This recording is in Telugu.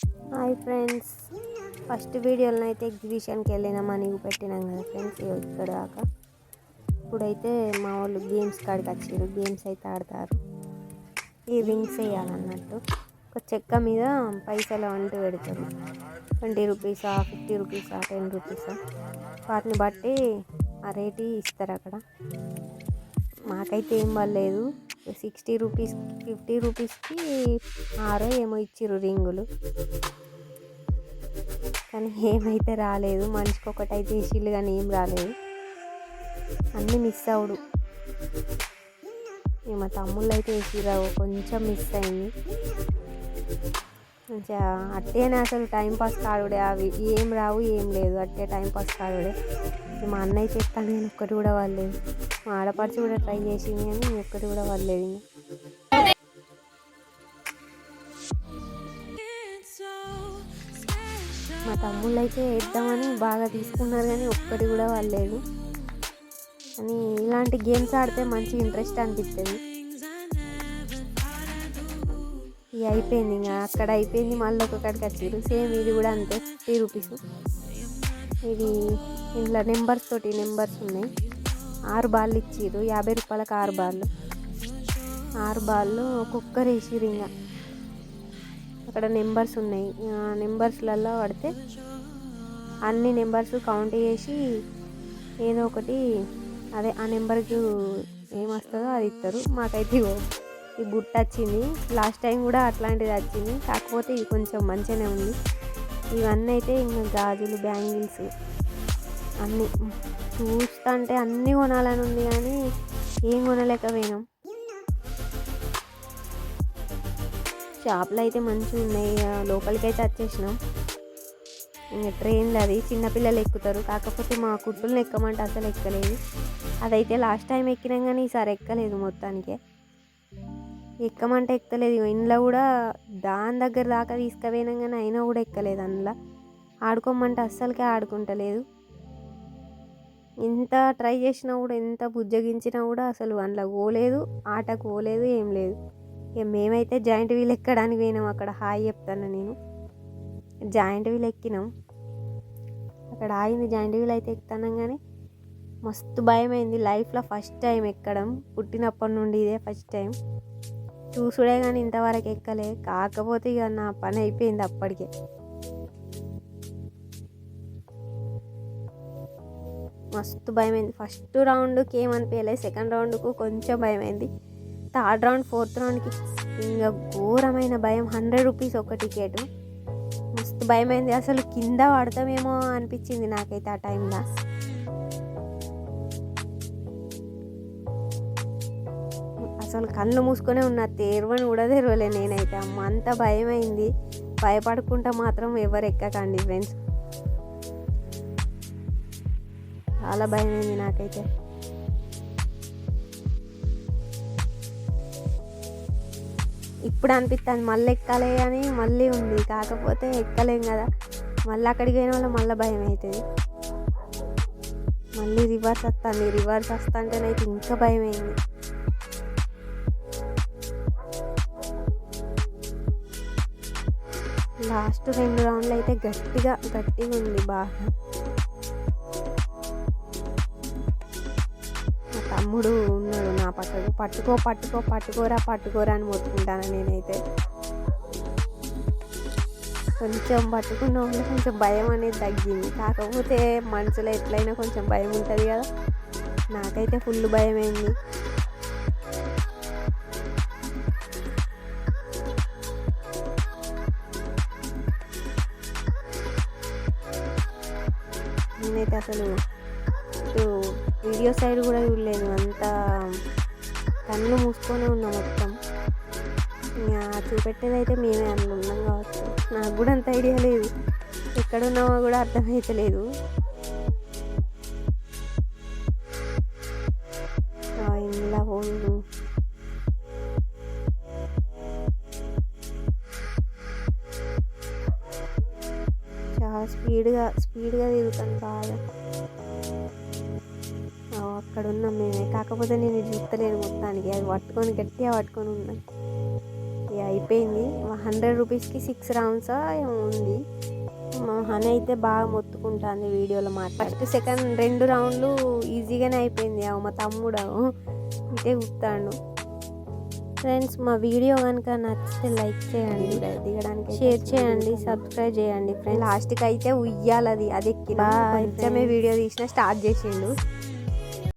Hi friends. ఫస్ట్ వీడియోలో అయితే ఎగ్జిబిషన్కి వెళ్ళినామని పెట్టినాం కదా ఫ్రెండ్స్. ఇక్కడ దాకా. ఇప్పుడైతే మా వాళ్ళు గేమ్స్ కాడికి వచ్చారు గేమ్స్ అయితే ఆడతారు. ఈ రింగ్స్ వేయాలన్నట్టు. ఒక చెక్క మీద పైసలు అంటూ పెడతారు. ట్వంటీ రూపీసా ఫిఫ్టీ రూపీసా టెన్ రూపీసా వాటిని బట్టి ఆ రేటు ఇస్తారు అక్కడ. మాకైతే ఏం పర్లేదు సిక్స్టీ రూపీస్ ఫిఫ్టీ రూపీస్కి ఆరో ఏమో ఇచ్చిర్రు రింగులు. కానీ ఏమైతే రాలేదు మనిషికి ఒకటి అయితే వేసిళ్ళు కానీ ఏం రాలేదు. అన్నీ మిస్ అవుడు. మా తమ్ముళ్ళు అయితే వేసిరావు కొంచెం మిస్ అయింది. మంచిగా అట్టేనే అసలు టైంపాస్ కాడుడే అవి ఏం రావు ఏం లేదు. అట్టే టైం పాస్ కాడుడే మా అన్నయ్య చెప్తాను నేను ఒక్కటి కూడా వాళ్ళు మా ఆడపడిచి కూడా ట్రై చేసింది కానీ ఒక్కటి కూడా పడలేదు ఇంకా. మా తమ్ముళ్ళు అయితే వేద్దామని బాగా తీసుకున్నారు కానీ ఒక్కటి కూడా వాళ్ళలేదు అని ఇలాంటి గేమ్స్ ఆడితే మంచి ఇంట్రెస్ట్ అనిపిస్తుంది. ఇక అయిపోయింది ఇంకా అక్కడ అయిపోయింది మళ్ళీ ఒక్కొక్కడికి వచ్చారు సేమ్ ఇది కూడా అంతే ఫిఫ్టీ రూపీస్. ఇది ఇంట్లో నెంబర్స్ తోటి నెంబర్స్ ఉన్నాయి. ఆరు బాళ్ళు ఇచ్చిర్రు యాభై రూపాయలకు ఆరు బాళ్ళు. ఆరు బాళ్ళు ఒక్కొక్కరు వేసిర్రు ఇంకా అక్కడ నెంబర్స్ ఉన్నాయి. ఆ నెంబర్స్లలో పడితే అన్ని నెంబర్స్ కౌంట్ చేసి ఏదో ఒకటి అదే ఆ నెంబర్కి ఏమొస్తుందో అది ఇస్తారు మాకైతే ఈ బుట్ట వచ్చింది. లాస్ట్ టైం కూడా అట్లాంటిది వచ్చింది. కాకపోతే ఇది కొంచెం మంచిగానే ఉంది. ఇవన్నీ అయితే ఇంకా గాజులు బ్యాంగిల్స్ అన్నీ. చూస్తుంటే అన్నీ కొనాలని ఉంది కానీ ఏం కొనలేకపోయినాం. షాప్లో అయితే మంచిగా ఉన్నాయి. ఇక లోపలికి అయితే వచ్చేసినాం. ఇంకా ట్రైన్లో అది చిన్నపిల్లలు ఎక్కుతారు. కాకపోతే మా కుట్టులను ఎక్కమంటే అసలు ఎక్కలేదు. అదైతే లాస్ట్ టైం ఎక్కినాం కానీ ఈసారి ఎక్కలేదు మొత్తానికి. ఎక్కమంటే ఎక్కలేదు. ఇంట్లో కూడా దాని దగ్గర దాకా తీసుకుపోయినాం కానీ అయినా కూడా ఎక్కలేదు అందులో. ఆడుకోమంటే అస్సలకే ఆడుకుంటలేదు. ఎంత ట్రై చేసినా కూడా ఎంత బుజ్జగించినా కూడా అసలు అందులో పోలేదు ఆటకు పోలేదు ఏం లేదు. ఇక మేమైతే జాయింట్ వీల్ ఎక్కడానికి పోయినాం అక్కడ హాయ్ చెప్తాను నేను. జాయింట్ వీల్ ఎక్కినాం. అక్కడ ఆగింది జాయింట్ వీల్ అయితే ఎక్కుతాను కానీ మస్తు భయం అయింది లైఫ్లో ఫస్ట్ టైం ఎక్కడం పుట్టినప్పటి నుండి ఇదే ఫస్ట్ టైం చూసుడే కానీ ఇంతవరకు ఎక్కలే. కాకపోతే ఇక నా పని అయిపోయింది అప్పటికే. మస్తు భయమైంది. ఫస్ట్ రౌండ్కి ఏమనిపించలేదు సెకండ్ రౌండ్కు కొంచెం భయమైంది. థర్డ్ రౌండ్ ఫోర్త్ రౌండ్కి ఇంకా ఘోరమైన భయం హండ్రెడ్ రూపీస్ ఒక టికెట్. మస్తు భయమైంది. అసలు కింద పడతామేమో అనిపించింది నాకైతే ఆ టైంలో. అసలు కళ్ళు మూసుకొనే ఉన్న తెరవని కూడా తెరవలే నేనైతే. అమ్మ అంత భయమైంది. భయపడకుండా మాత్రం ఎవరు ఎక్కకండి ఫ్రెండ్స్ చాలా భయమైంది నాకైతే. ఇప్పుడు అనిపిస్తుంది మళ్ళీ ఎక్కాలి అని మళ్ళీ ఉంది. కాకపోతే ఎక్కలేం కదా. మళ్ళీ అక్కడికి పోయిన వల్ల మళ్ళీ భయం అవుతుంది మళ్ళీ రివర్స్ వస్తుంది. రివర్స్ వస్తుంటేనైతే ఇంకా భయం అయింది. లాస్ట్ రెండు రౌండ్లు అయితే గట్టిగా గట్టిగా ఉంది బాగా. తమ్ముడు ఉన్నాడు నా పక్కకు. పట్టుకో పట్టుకో పట్టుకోరా పట్టుకోరా అని మొత్తుకుంటాను నేనైతే. కొంచెం పట్టుకున్న వాళ్ళు కొంచెం భయం అనేది తగ్గింది. కాకపోతే మనసులో ఎట్లయినా కొంచెం భయం ఉంటుంది కదా. నాకైతే ఫుల్ భయం అయింది నేనైతే అసలు వీడియో సైడ్ కూడా చూడలేదు. అంతా కళ్ళు మూసుకొని ఉన్నాం మొత్తం. చూపెట్టేది అయితే మేమే అందులో ఉన్నాం కావచ్చు. నాకు కూడా అంత ఐడియా లేదు. ఎక్కడ ఉన్నామో కూడా అర్థమవుతలేదు ఆ ఇంట్లో పోను చాలా స్పీడ్గా స్పీడ్గా తిరుగుతాను బాగా. అక్కడ ఉన్నాం మేమే. కాకపోతే నేను ఇది చూస్తలేను మొత్తానికి. అది పట్టుకొని గట్టిగా పట్టుకొని ఉన్నాను ఇక అయిపోయింది. హండ్రెడ్ రూపీస్కి సిక్స్ రౌండ్స్ ఉంది. మా హనీ అయితే బాగా మొత్తుకుంటుంది వీడియోలో మాట ఫస్ట్ సెకండ్ రెండు రౌండ్లు ఈజీగానే అయిపోయింది. అవి మా తమ్ముడు ఇటే కూతాడు ఫ్రెండ్స్ మా వీడియో కనుక నచ్చితే లైక్ చేయండి దిగడానికి షేర్ చేయండి సబ్స్క్రైబ్ చేయండి ఫ్రెండ్స్ లాస్ట్కి అయితే ఉయ్యాలది. అది ఎక్కి వీడియో తీసిన స్టార్ట్ చేసిండు.